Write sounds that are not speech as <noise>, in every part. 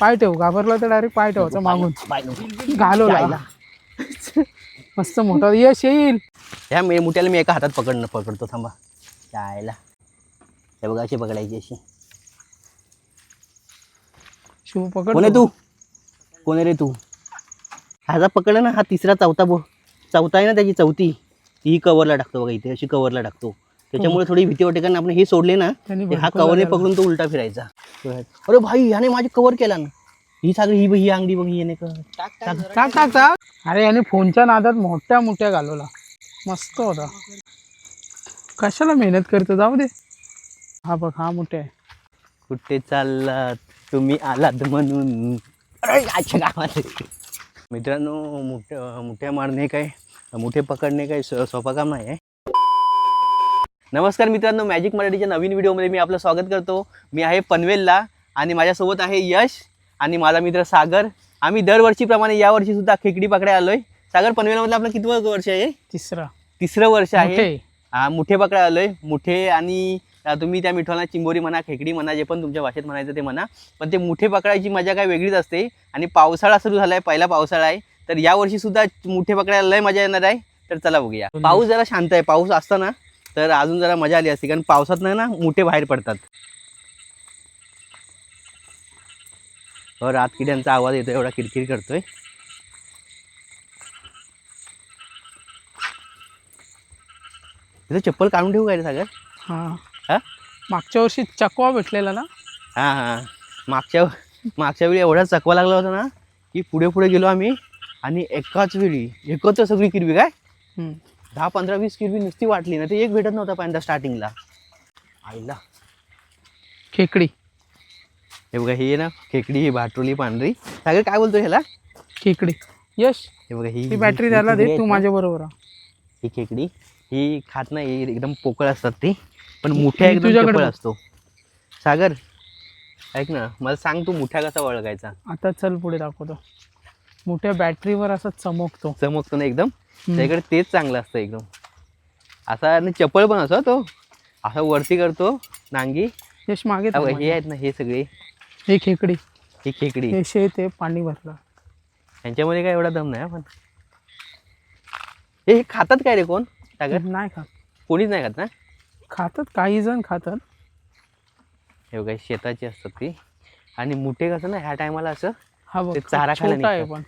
पाय ठेव. घाबरला तर डायरेक्ट पाय ठेवायचा मागून. घालवला मस्त मोठा यश येईल. ह्या मे मुठ्याला मी एका हातात पकडणं पकडतो थांबा. जायला. हे बघा अशी पकडायची अशी. शिव पकड कोण आहे तू. कोण आहे रे तू? ह्याचा पकडला ना. हा तिसरा चौथा बो चौथा आहे ना त्याची चौथी. ही कवरला टाकतो बघा इथे. अशी कवरला टाकतो. त्याच्यामुळे थोडी भीती वाटते कारण आपण हे सोडले ना हा कवरने. पकडून तो उलटा फिरायचा. अरे भाई ह्याने माझी कवर केला ना. ही सगळी ही ही अंगडी बघ याने टाक टाक टाक अरे याने फोनच्या नादात मोठ्या मोठ्या घालवला. मस्त होता. कशाला मेहनत करतो? जाऊ दे. हा बघ हा मोठा आहे. कुठे चाललात? तुम्ही आलात म्हणून. अरे अच्छा गावात मित्रांनो मोठ्या मोठ्या मारणे काय मोठे पकडणे काय सोपा काम नाही आहे. नमस्कार मित्रांनो मॅजिक मराठीच्या नवीन व्हिडिओमध्ये मी आपलं स्वागत करतो. मी आहे पनवेलला आणि माझ्यासोबत आहे यश आणि माझा मित्र सागर. आम्ही दरवर्षीप्रमाणे यावर्षी सुद्धा खेकडी पकडायला आलोय. सागर पनवेलमधलं आपलं किती वर्ष आहे? तिसरा. तिसरं वर्ष आहे. हा मुठे पकडायला आलोय. मुठे आणि तुम्ही त्या मिठवाला चिंबोरी म्हणा खेकडी म्हणा जे पण तुमच्या भाषेत म्हणायचं ते म्हणा. पण ते मुठे पकडायची मजा काय वेगळीच असते. आणि पावसाळा सुरू झाला आहे पहिला पावसाळा आहे. तर यावर्षी सुद्धा मुठे पकडायला लय मजा येणार आहे. तर चला बघूया. पाऊस जरा शांत आहे. पाऊस असता ना तर अजून जरा मजा आली असती कारण पावसात ना मुठे बाहेर पडतात. हो रात किड्यांचा आवाज येतो एवढा किरकिर करतोय. चप्पल काढून ठेवू काय रे सागर? हा. मागच्या वर्षी चकवा भेटलेला ना? हां हां. मागच्या मागच्या वेळी एवढा चकवा लागला होता ना की पुढे पुढे गेलो आम्ही आणि एकाच वेळी एकत्र सगळी किरवी काय. दहा पंधरा वीस किरवी नुसती वाटली ना ते एक भेटत नव्हता पहिल्यांदा स्टार्टिंगला आईला. खेकडी. हे बघा ही आहे ना खेकडी ही भाटोली पांढरी. सागर काय बोलतो ह्याला? खेकडी. यश. हे बघा ही बॅटरी ही खेकडी दे तू ना, माझ्या बरोबर ही खेकडी ही खात नाही एकदम पोकळ असतात ती पण मुठ्या ही एकदम तुझ्याकडे बघ. असतो. सागर ऐक ना मला सांग तू मुठ्या कसा ओळखायचा? आता चल पुढे दाखवतो. मोठ्या बॅटरीवर असा चमकतो. चमकतो ना एकदम? त्याकडे तेच चांगलं असतं एकदम. असा आणि चपळ पण असतो तो. असा वरती करतो नांगी. यश मागे अहो, हे आहेत ना हे सगळे. हे खेकडी. ही खेकडी. हे शेत आहे पाणी भरलं. यांच्यामध्ये काय एवढा दम नाही हा पण. हे हे खातात काय रे कोण? सागर नाही खात. कोणीच नाही खात ना? खातात काही जण खातात. हे बघा शेताची असतात ती. आणि मुठे कसं ना ह्या टायमाला असं हा बघ ते चारा खायला छोटा आहे निघतात. पण.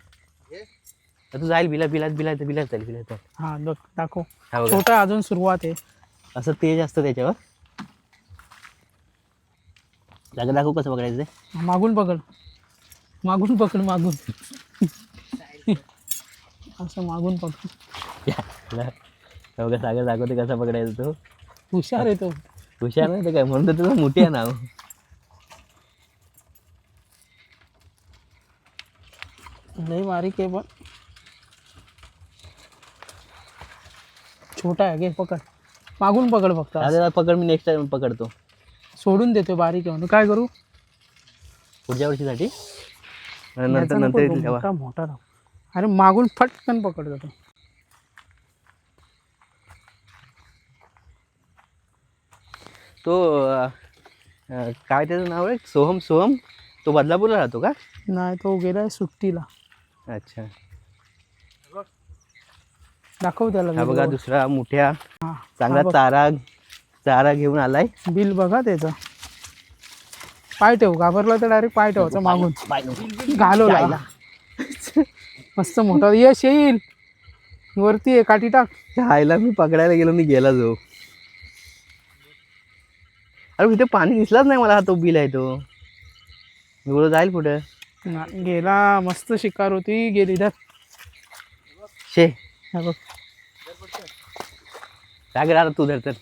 तू जाईल बिला बिलात बिलात बिलात जाईल बिलात जाईल हा बघ दाखव. हा बघा. छोटा अजून सुरुवात आहे. असं तेज असतं त्याच्यावर. जागा दाखवू कसं बघायचं ते? मागून पकड मागून पकड मागून. असं मागून पकड. हे बघा सागर दाखवते कसा पकडायचा तो. हुशार आहे तो. हुशार नाही ते काय म्हणून तर तुझं मोठी आहे नाव. लई बारीक आहे पण. छोटा आहे घे पकड. मागून पकड फक्त. दादा पकड मी नेक्स्ट टाइम पकडतो. सोडून देतो बारीक आहे म्हणून काय करू? पुढच्या वर्षीसाठी? नंतर नंतर तो येतील तेव्हा मोठा मोठा राव. अरे मागून फटकन पकड जातो. तो अं, अं, काय त्याचं नाव आहे? सोहम सोहम? तो बदलापूरला राहतो का? नाही तो गेलाय सुट्टीला. अच्छा. दाखव त्याला हा बघा. दुसरा मोठ्या. चांगला. चारा चारा घेऊन आलाय. बिल बघा त्याचा. पाय ठेव घाबरला तर डायरेक्ट पाय ठेवायचा मागून. घालवला मस्त मोठा. यश येईल. वरती आहे काठी टाक. आईला मी पकडायला गेलो मी गेला जो. अरे इथे पाणी दिसलाच नाही मला हा तो बिल आहे तो. मी बोलतो जाईल कुठं? गेला. मस्त शिकार होती गेली धर. शे. हा बघ. काय करा तू धर तर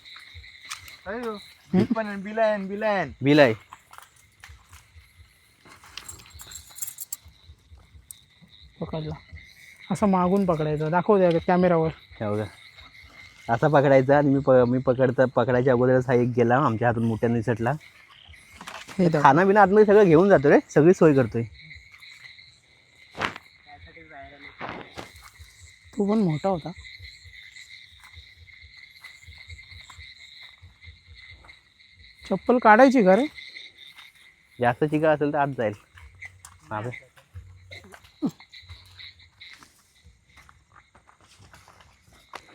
बिलायन बिलायन बिल आहे पकडला. असं मागून पकडायचं. दाखव द्या कॅमेरावर हे बघा असा पकडायचा आणि मी प मी पकडता पकडायच्या अगोदरच हा एक गेला आमच्या हातून मोठ्या निसटला हे. खाना बिना आतमध्ये सगळं घेऊन जातो रे. सगळी सोय करतोय. तो पण मोठा होता. चप्पल काढायची का रे? जास्त चिका असेल तर आत जाईल.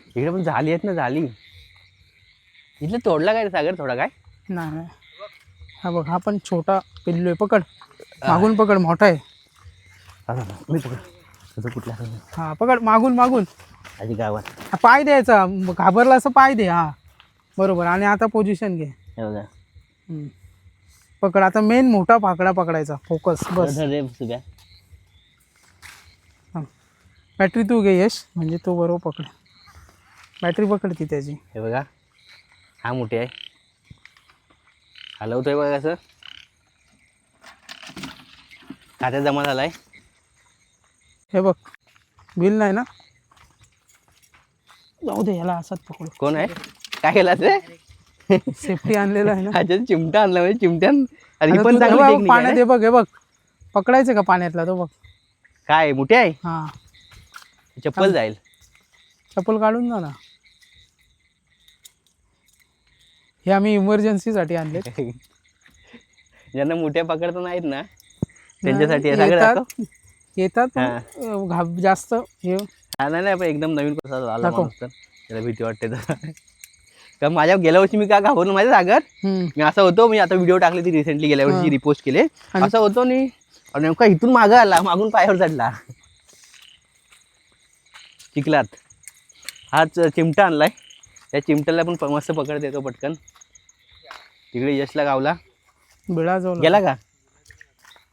इकडे पण झाली आहेत ना झाली. इथलं तोडला काय रे सागर? थोडा काय? नाही नाही. हा बघ हा पण छोटा पिल्लू आहे. पकड. मागून पकड मोठा आहे. मी पकड कुठला हा पकड मागून मागून. आधी गावात. हा, पाय द्यायचा. घाबरला असं पाय दे हा. बरोबर आणि आता पोझिशन घे. हे बघा. हम्म. पकड आता मेन मोठा पाकडा पकडायचा. फोकस बस. धर रे सुद्या बॅटरी तू घे यश. म्हणजे तो बरोबर पकड. बॅटरी पकडती त्याची. हे बघा. हा मोठे आहे. हलवतोय बघा कसं खात्यात जमा झालाय. हे बघ बिल नाही ना? जाऊ दे याला असाच पकडू. कोण आहे? काय केला ते सेफ्टी आणलेला आहे ना? अच्छा चिमटा आणला म्हणजे चिमट्यान अरे ही आता पण तू- चांगली बघ, technique आहे पाण्यात रे. हे बघ हे बघ. पकडायचं का पाण्यातला तो बघ? काय मोठे आहे? हा. चप्पल जाईल. चप्पल काढून जा ना. हे आम्ही इमर्जन्सीसाठी आणले. <laughs> ज्यांना मोठ्या पकडता नाहीत ना त्यांच्यासाठी येतात. दाखव. येतात पण, हा. अं, घाब जास्त हे. हा नाही नाही पण एकदम नवीन कसा आला दाखव. माणूस तर. त्याला भीती वाटते तर. का माझ्या गेल्या वर्षी मी का घाबरलो माझ्या सागर? हम्म. मी असं होतो मी आता व्हिडिओ टाकले ती रिसेंटली गेल्या वर्षी. रिपोस्ट केले. आणि- असं होतो नी आणि नेमका इथून मागं आला मागून पायावर चढला. चिखलात. हाच चिमटा आणलाय. त्या चिमट्याला पण प- मस्त पकड देतो पटकन. तिकडे यशला गावला. बिळा गेला का?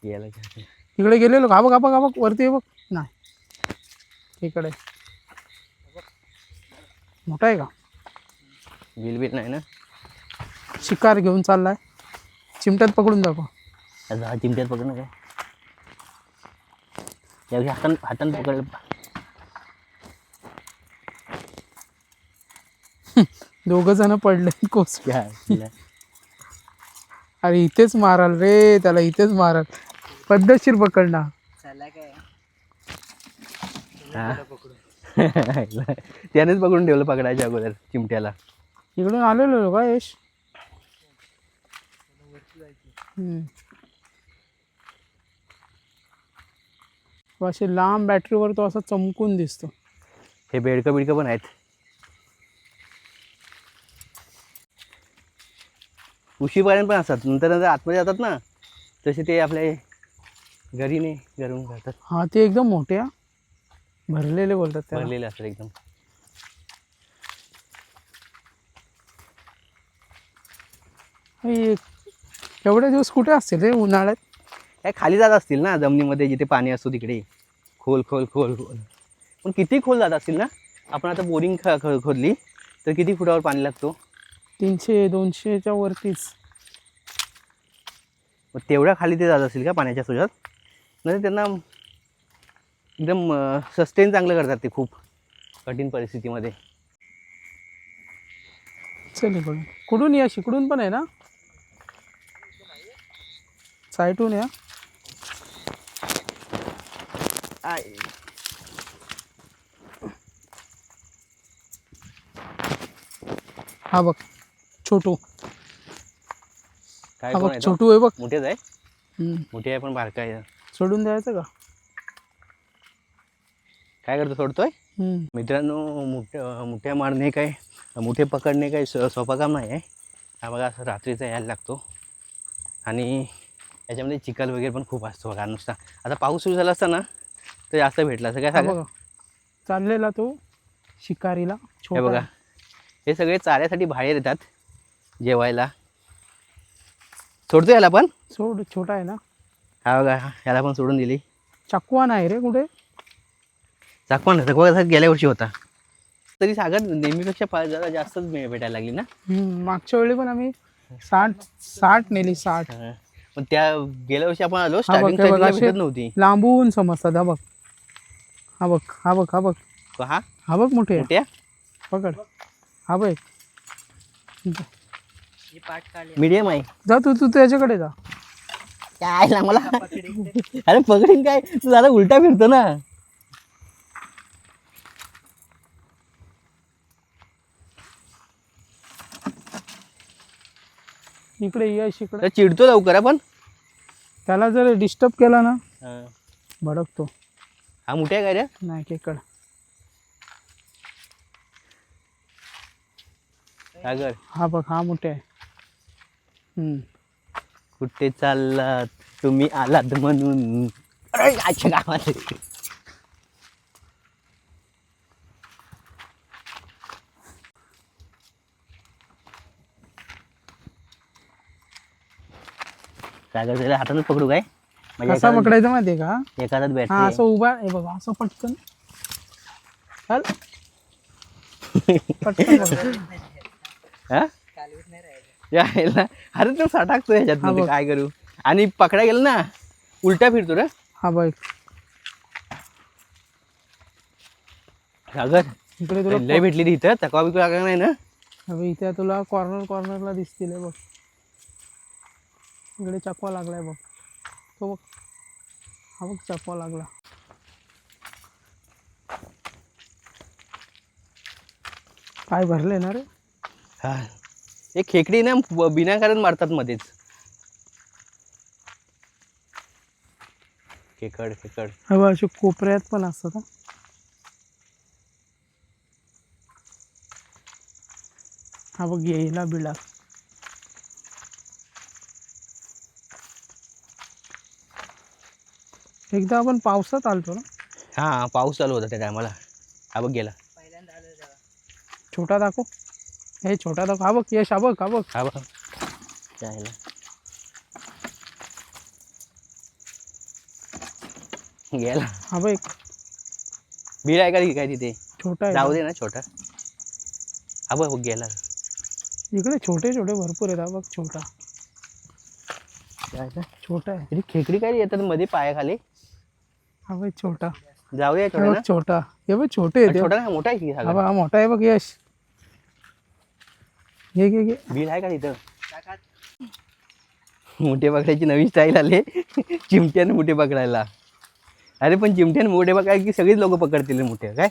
गेला का? इकडे गेलेलो का? बघ हा बघ हा बघ वरती बघ. नाही. इकडे. मोठा आहे का? बिल बिल नाही ना. शिकार घेऊन चाललाय. चिमट्यात पकडून दाखव. आता हा चिमट्यात पकड ना काय हातान हातान पकडलं <laughs> दोघ जण पडले कोस. अरे इथेच माराल रे त्याला इथेच माराल. पद्धतशीर पकडणार हा. <laughs> त्यानेच पकडून ठेवलं पकडायच्या अगोदर चिमट्याला. इकडून आलेलो का यश. अशी लांब बॅटरीवर तो असा चमकून दिसतो. हे बेडकं बिडकं पण आहेत. उशीपर्यंत पण असतात. नंतर नंतर आतमध्ये जातात ना तसे ते आपले घरी नाही घरून जातात हा ते एकदम मोठे हा. भरलेले बोलतात त्याला. भरलेले असतात एकदम. हे एवढे दिवस कुठे असतील रे उन्हाळ्यात? काय खाली जात असतील ना जमिनीमध्ये जिथे पाणी असतो तिकडे. खोल खोल खोल खोल. पण किती खोल जात असतील ना? आपण आता बोरिंग ख ख- खोदली तर किती फुटावर पाणी लागतो? तीनशे दोनशेच्या वरतीच. मग तेवढ्या खाली ते जात असतील का पाण्याच्या सुजात म्हणजे त्यांना एकदम सस्टेन चांगलं करतात ते खूप कठीण परिस्थितीमध्ये. चल इकडून कुठून या शिकडून पण आहे ना. साईटून या. हा बघ छोटू. काय हा बघ? छोटू आहे बघ. मोठेच आहे. मोठे आहे पण बारका आहे. सोडून द्यायचं का? काय करतो सोडतोय. मित्रांनो मोठ्या मोठ्या मारणे काय मोठे पकडणे स- सोपं काम नाही आहे. हा बघा असं रात्रीचा यायला लागतो. आणि याच्यामध्ये चिखल वगैरे पण खूप असतो बघा नुसता. आता पाऊस सुरू झाला असता ना तर जास्त भेटला असं काय सांगा? चाललेला तो शिकारीला हे बघा. हे सगळे चाऱ्यासाठी बाहेर येतात जेवायला. सोडतो याला पण? सोड छोटा आहे ना. हा बघा याला पण सोडून दिली. चकवा नाही रे कुठे? चाकवा ना चाकवा कसा गेल्या वर्षी होता. तरी सागर नेहमीपेक्षा पा- जरा जास्तच मे- भेटायला लागली ना? हम्म, मागच्या वेळी पण आम्ही साठ साठ नेली साठ. हा. पण त्या गेल्या वर्षी आपण आलो हा बघ, स्टार्टिंग हे बघ, असे- भेटत नव्हती. लांबून समजतात हा बघ. हा बघ हा बघ हा बघ. तो हा? हा बघ मोठे. आहे. पकड. हा बघ. मीडियम आहे. जा तू तू त्याच्याकडे जा. काय ना मला अरे पकडीन काय? तू जरा उलटा फिरतो ना. इकडे यश इकडे तर चिडतो लवकर हा पण. त्याला जर डिस्टर्ब केला ना हा. भडकतो. हा मोठ्या काय रे? नाही सागर हा बघ हा मोठे आहे. हम्म. कुठे चाललात? तुम्ही आलात म्हणून. अरे अच्छा गावात. सागर त्याला हातातच पकडू काय? म्हणजे कसा पकडायचा माहितीये का? हा बॅटरी असं उभा हे बघा असं पटकन. चल. <laughs> पटकन पकड. हा? यायला अरे तो साठाकतो ह्याच्यात मध्ये, बघ. काय करू? आणि पकडा गेलं ना उलटा फिरतो रे. हा बघ. सागर इकडे तुला लय भेटली इथं तकवा बिकवा लागला नाही ना? हा बघ, इथे तुला कॉर्नर कॉर्नरला दिसतील हे बघ. इकडे चकवा लागलाय बघ. तो बघ. हा बघ चकवा लागला. काय भरले ना रे? हा. एक खेकडी ना ब- विनाकारण मारतात मध्येच. खेकड खेकड. हा बघ असे कोपऱ्यात पण असतात हा. हा बघ येईला बिळा एकदा आपण पावसात आलतो ना? हा पाऊस चालू होता त्या टायमाला. हा बघ गेला. छोटा दाखव. हे छोटा हा बघ यश हा बघ हा बघ हा बघ जायला. गेला. हा बघ. बीड आहे का ती काय तिथे? छोटा आहे. जाऊ दे ना छोटा. हा बघ गेला. इकडे छोटे छोटे भरपूर आहेत. हा बघ छोटा. छोटा आहे. तरी खेकडी काय येतात मध्ये पायाखाली? हा बघ छोटा. जाऊ दे छोटा छोटा. हे बघ छोटे आहेत. छोटा मोठा आहे की हा? बघ हा मोठा आहे बघ यश. घे घे घे. बीड आहे का तिथं? मोठे पकडायची नवीन स्टाईल आले. चिमट्याने मोठे पकडायला अरे पण चिमट्याने मोठे पकडायला की सगळीच लोक पकडतील मोठे काय?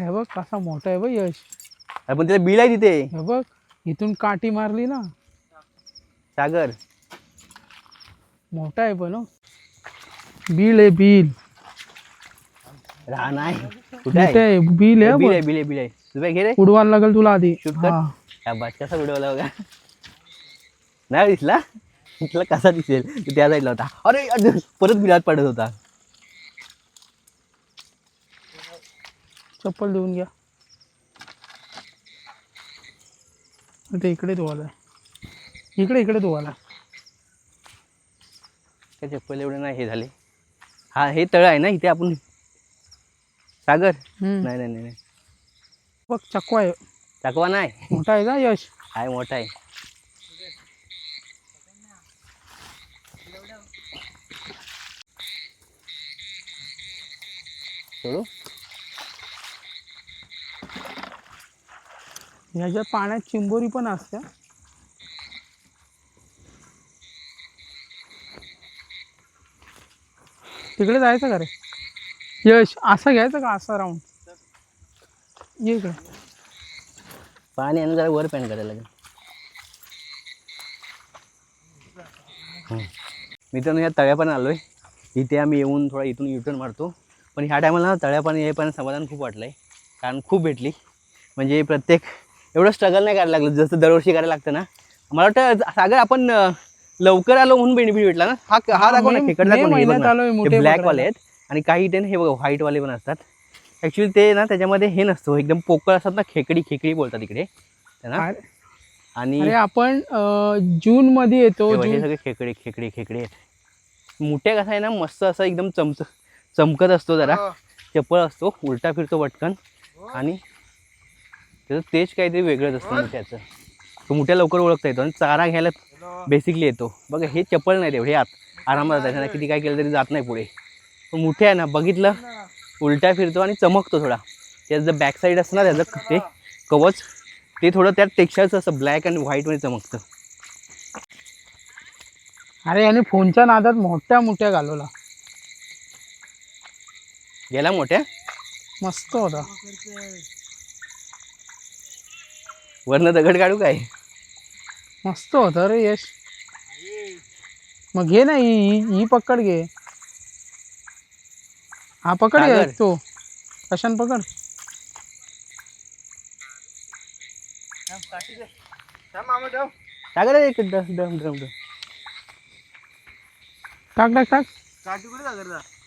हे बघ कसा मोठा आहे बघ यश. अरे पण त्याला बीड आहे तिथे. हे बघ इथून काठी मारली ना. सागर. मोठा आहे पण हो. बिल आहे बिल. राह नाही कुठे मोठे आहे? बिल आहे बघ. आहे बीड आहे. तुझ्या घे रे. उडवायला लागेल तुला आधी. कर. हा. या कसा उडवला बघा. नाही दिसला? दिसला कसा दिसेल? तो त्या साईडला होता. अरे अरे, परत बिलात पडत होता. चप्पल देऊन घ्या. ते इकडे धुवायला इकडे इकडे धुवायला त्या चप्पल एवढे नाही हे झाले. हा हे तळ आहे ना इथे आपण. सागर? हम्म. नाही नाही नाही नाही. बघ चकवा आहे. टाकवा नाही. मोठा आहे का यश? आहे मोठा आहे. सोडू? ह्याच्या पाण्यात चिंबोरी पण असते तिकडे जायचं का रे? यश असं घ्यायचं का असं राऊंड ये इकडे पाणी आणि जरा वर पॅन करायला लागेल. हं. मित्रांनो या तळ्यापानं आलो आहे इथे आम्ही येऊन थोडा इथून युटर्न मारतो. पण ह्या टायमाला तळ्यापाणी येईपर्यंत समाधान खूप वाटलं आहे कारण खूप भेटली. म्हणजे प्रत्येक एवढं स्ट्रगल नाही करायला लागलं. जसं दरवर्षी करायला लागतं ना. मला वाटतं सागर आपण अं, लवकर आलो म्हणून बेनिफिट भेटला ना? हा हा दाखव ना मे- खेकडा मे दाखव ना, हे बघ महिन्यात आलोय ना. मोठे हे ब्लॅकवाले. आहेत. आणि काही इथे ना हे बघा व्हाईटवाले पण असतात. ॲक्च्युली ते ना त्याच्यामध्ये हे नसतं. एकदम पोकळ असतात ना खेकडी खेकडी बोलतात इकडे. त्यांना. आणि अरे आपण जून मध्ये येतो हे हे सगळे खेकडे खेकडे खेकडे. मोठ्या कसा आहे ना मस्त असा एकदम चमच चमकत असतो जरा. चपळ असतो उलटा फिरतो पटकन. आणि त्याचं तेज काहीतरी वेगळंच असतं मोठ्याचं. तो मोठ्या लवकर ओळखता येतो आणि चारा घ्यायला बेसिकली येतो. बघा हे चपळ नाही तेवढे आत. आरामात जातात किती काय केलं तरी जात नाही पुढे. तो मोठे आहे ना बघितलं? उलटा फिरतो आणि चमकतो थोडा. त्याचं जर बॅक साईड असतं ना त्याचं ते कवच ते थोडं त्यात टेक्स्चरचं असं ब्लॅक आणि व्हाईटमध्ये चमकतं. अरे याने फोनच्या नादात मोठ्या मोठ्या घालवला. गेला मोठ्या? मस्त होता. वरनं दगड काढू काय? मस्त होता रे यश. मग घे ना ही ही- ही पकड घे. हा पकड तो. कशान पकड. एक डम डम डम डम टाक टाक टाक.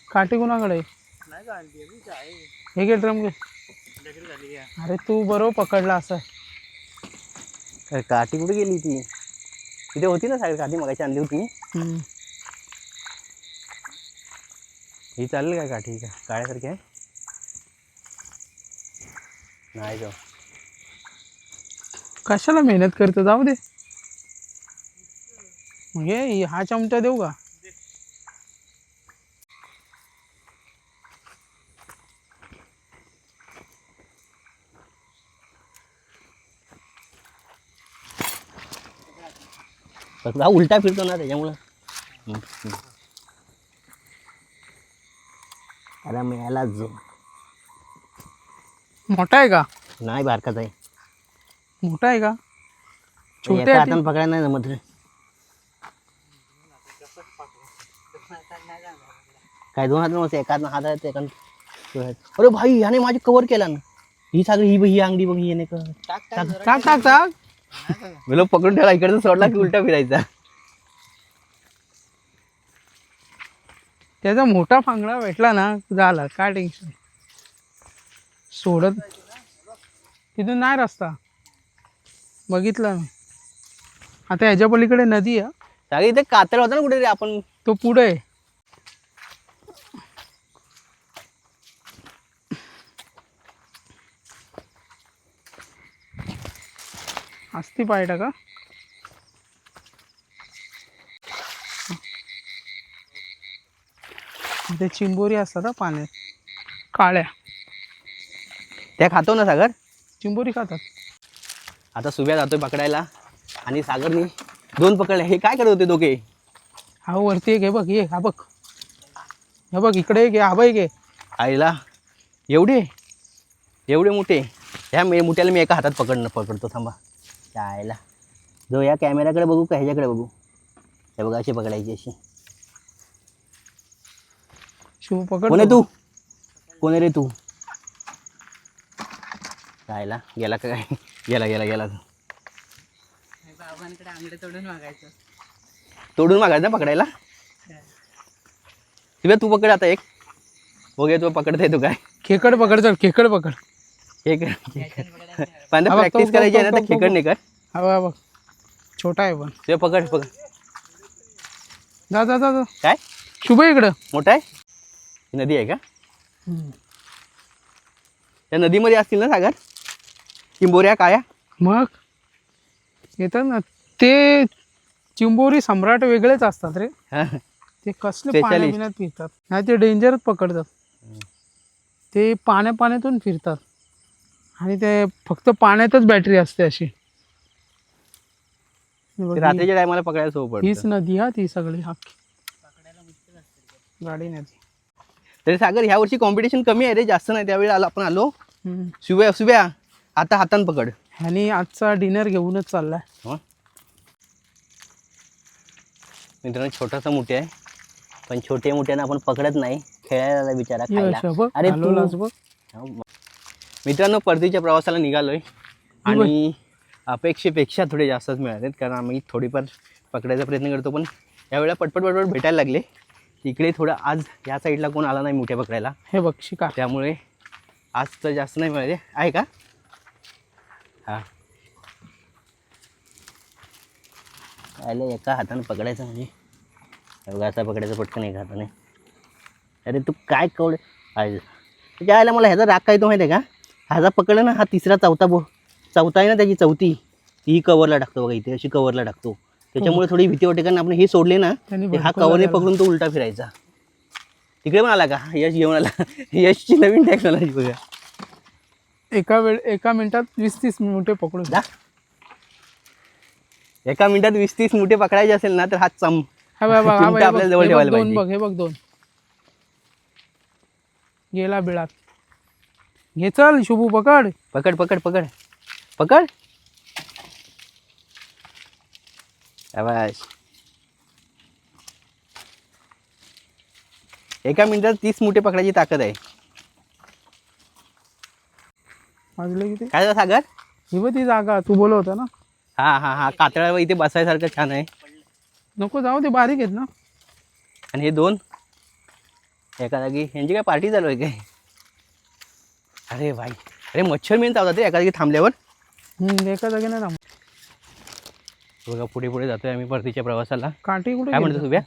काठी कुणाकडे? हे घे ड्रम घे. अरे तू बरोबर पकडला असं. काठी कुठे गेली ती तिथे होती ना सागर काठी मगाशी आणली होती हम्म. ही चालेल का काठी? का काळ्यासारखी आहे? नाही जाऊ कशाला मेहनत करतो? जाऊ दे. मग हे हा चमचा देऊ का? उलटा फिरतो ना त्याच्यामुळं. मिळाला जो. मोठा आहे का? नाही बारकाच आहे. मोठा आहे का? छोटे एका आहे हातानं पकडायला नाही जमत रे. काय दोन हात नसते एका हात हात आहे. एका अरे भाई ह्याने माझी कव्हर केला ना. ही सगळी ही ही अंगडी बघ ही टाक टाक टाक मी पकडून ठेवला इकडचं सोडला की उलटा फिरायचा. त्याचा मोठा फांगडा भेटला ना झाला. काय टेन्शन सोडत तिथून नाही रस्ता. बघितलं मी. आता ह्याच्या पलीकडे नदी आहे. इथे कातळ होता ना कुठे आपण. तो पुढे आहे. असती पाय टाका. ते चिंबोरी असतात हा पाण्यात. काळ्या. त्या खातो ना सागर? चिंबोरी खातात. आता सुब्या जातोय पकडायला आणि सागरनी दोन पकडले. हे काय करत होते दोघे? हा वरती एक हे बघ ये हा बघ. हे बघ इकडे एक आहे, हा बघ एक. आईला एवढे एवढे मोठे? ह्या मे मोठ्याला मी एका हातात पकडणं पकडतो थांबा. त्या आईला. जो या कॅमेऱ्याकडे बघू का ह्याच्याकडे बघू? हे बघा अशी पकडायची अशी. शिव पकड कोण आहे तू. कोण आहे रे तू? आईला गेला का काय? गेला गेला गेला तो. बाबांकडे आंगडे तोडून मागायचं तोडून मागायचं ना पकडायला? शिव्या तू पकड आता एक. बघूया तू पकडता येतो काय. खेकड पकड चल खेकड पकड. हे कर पण हा बघ, प्रॅक्टिस तो- करायची आहे तो- ना तर तो- तो- खेकड नाही कर. हा बघ, हा बघ. छोटा आहे पण. ते पकड पकड. जा जा जा जा. काय? शुभ इकडं. मोठा आहे? ही नदी आहे का? त्या नदीमध्ये असतील ना सागर? चिंबोऱ्या काया? मग? येतात ना. ते चिंबोरी सम्राट वेगळेच असतात रे. हा. ते कसले Specialist. पाण्या पिण्यात फिरतात. नाही ते डेंजरच पकडतात. ते पाण्या पाण्यातून फिरतात. आणि ते फक्त पाण्यातच बॅटरी असते अशी. हे बघ, ते ही- रात्रीच्या टायमाला पकडायला सोपं हीच पडतं नदी हा ती सगळी अख्खी गाडी नदी. तरी सागर ह्या वर्षी कॉम्पिटिशन कमी आहे रे जास्त नाही. त्यावेळी आलो आपण आलो. सुब्या सुब्या आता हातान पकड. ह्यानी आजचा डिनर घेऊनच चाललाय. हं? मित्रांनो छोटासा मोठे आहे. पण छोटे मोठ्यानं आपण पकडत नाही. खेळायला बिचारा खायला. अरे बघ. मित्रांनो परतीच्या प्रवासाला निघालोय. आणि अपेक्षेपेक्षा थोडे जास्तच मिळालेत. कारण आम्ही थोडीफार पकडायचा प्रयत्न करतो पण यावेळेला पटपट पटपट भेटायला लागले. इकडे थोडं आज या साईडला कोण आला नाही मोठ्या पकडायला हे बघ शिकार त्यामुळे आज तर जास्त नाही मिळाले आहे का? हां. आले एका हातानं पकडायचं म्हणजे. हे बघा असा पकडायचं पटकन एका हाताने. अरे तू काय कवड? आहे त्याच्या आयला मला ह्याचा राग काय तो माहिती आहे का ह्याचा पकडला ना हा तिसरा चौथा बो चौथा आहे ना त्याची चौथी. ती कवरला टाकतो बघा इथे अशी कवरला टाकतो. त्याच्यामुळे थोडी भीती वाटते कारण आपण हे सोडले ना हा कवरने. पकडून तो उलटा फिरायचा. तिकडे पण आला का? यश घेऊन आला. यशची नवीन टेक्नॉलॉजी बघा एका वेळ एका मिनिटात वीस तीस मिनिटे पकडून. जा. एका मिनिटात वीस तीस मुठे पकडायचे असेल ना तर हा चम <laughs> आपल्याला जवळ ठेवायला दोन. बघ हे बघ दोन. गेला बिळात. घे चल शुभू पकड. पकड पकड पकड. पकड. शाबाश एका मिनिटात तीस मुठे पकडायची ताकद आहे. वाजले किती? काय झालं सागर? ही बघ ती जागा तू बोलव होता ना. हा हा हा कातळावर इथे बसायसारखं छान आहे. नको जाऊ ते बारीक आहेत ना. आणि हे दोन? एका जागी. यांची काय पार्टी चालू आहे काय? अरे भाई अरे मच्छर मेन चावतात ते एका जागी थांबल्यावर. हम्म, एका जागी नाही थांब बघा पुढे पुढे जातोय आम्ही परतीच्या प्रवासाला. काठी कुठे काय? म्हणतो तुझ्या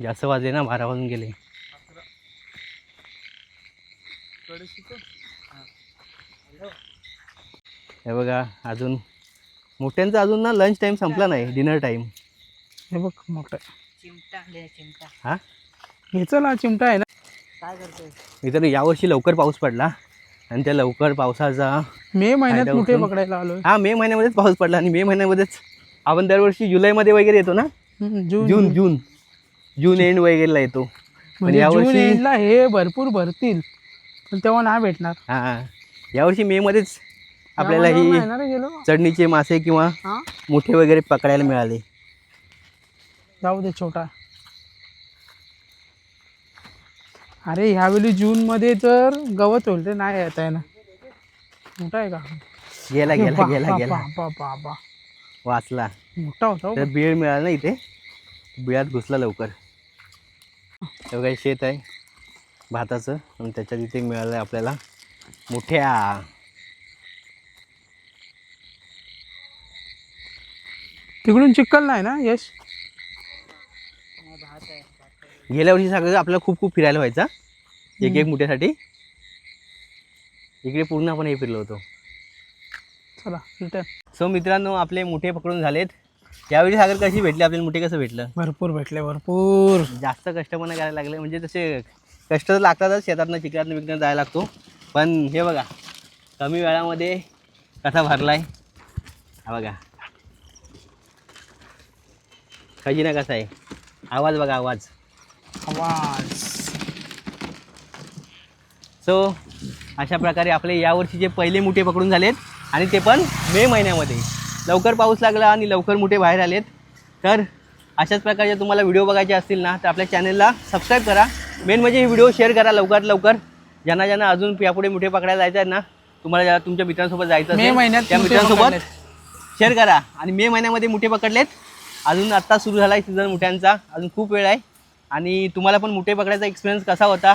जास्त वाजले ना बारा वाजून गेले. हे. बघा अजून मोठ्यांचा अजून ना लंच टाइम संपला नाही डिनर टाइम हे बघ मोठा. चिमटा. दे चिमटा. हा? हे चल हा चिमटा आहे ना. काय करतोय? इतर यावर्षी लवकर पाऊस पडला. आणि त्या लवकर पावसाचा मे महिन्यात फायदा कुठे उचलून. पकडायला आलोय? हा मे महिन्यामध्येच पाऊस पडला आणि मे महिन्यामध्येच आपण दरवर्षी जुलैमध्ये वगैरे येतो ना? जून. जून जून. जून एंड वगैरेला येतो. पण म्हणजे जून यावर्षी एंडला हे भरपूर भरतील. पण तेव्हा नाही भेटणार. हा यावर्षी मे मध्येच आपल्याला ही नाही गेलो. चढणीचे मासे किंवा हा? मोठे वगैरे पकडायला मिळाले. जाऊ दे छोटा. अरे ह्यावेळी जून मध्ये तर गवत होईल रे. नाही येत आहे ना. मोठा आहे का? गेला गेला गेला गेला. वाचला. मोठा होता हो. तर बीळ मिळाला ना इथे? बिळात घुसला लवकर. हे काही शेत आहे. भाताचं. आणि त्याच्यात इथे मिळालं आहे आपल्याला मोठ्या. तिकडून चिक्कल नाही ना यश? गेल्या वर्षी सगळं आपल्याला खूप खूप फिरायला व्हायचा एक एक मुठ्यासाठी. इकडे पूर्ण आपण हे फिरलो होतो. चला रिटर्न सो मित्रांनो आपले मुठे पकडून झालेत. यावेळी सागर कशी भेटली? आपल्याला मुठे कसं भेटलं? भरपूर भेटले भरपूर. जास्त कष्ट पण करायला लागले. म्हणजे तसे कष्ट तर लागतातच शेतातनं चिकरातनं विकण्यात जायला लागतो. पण हे बघा कमी वेळामध्ये कसा भरलाय? हा बघा. खजिना कसा आहे? आवाज बघा आवाज. आवाज. सो अशा प्रकारे आपले यावर्षीचे पहिले मुठे पकडून झालेत आणि ते पण मे महिन्यामध्ये. लवकर पाऊस लागला आणि लवकर मुठे बाहेर आलेत. तर अशाच प्रकारचे तुम्हाला व्हिडिओ बघायचे असतील ना तर आपल्या चॅनलला सबस्क्राईब करा. मेन म्हणजे ही व्हिडिओ शेअर करा लवकरात लवकर. ज्यांना ज्यांना अजून यापुढे मुठे पकडायला जायचं आहे ना तुम्हाला ज्या- तुमच्या मित्रांसोबत जायचं मे महिन्यात त्या मित्रांसोबत. शेअर करा. आणि मे महिन्यामध्ये मुठे पकडलेत. अजून आत्ता सुरू झाला आहे सीझन मुठ्यांचा. अजून खूप वेळ आहे. आणि तुम्हाला पण मुठे पकडायचा एक्सपिरियन्स कसा होता?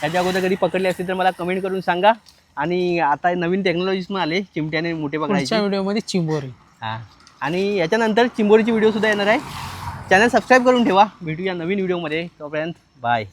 त्याच्या अगोदर कधी पकडले असतील तर मला कमेंट करून सांगा. आणि आता नवीन टेक्नॉलॉजीज पण आले चिमट्याने मुठे पकडायचे. व्हिडिओमध्ये चिंबोरी. हां. आणि याच्यानंतर चिंबोरीची व्हिडिओसुद्धा येणार आहे. चॅनल सबस्क्राईब करून ठेवा. भेटूया नवीन व्हिडिओमध्ये तोपर्यंत बाय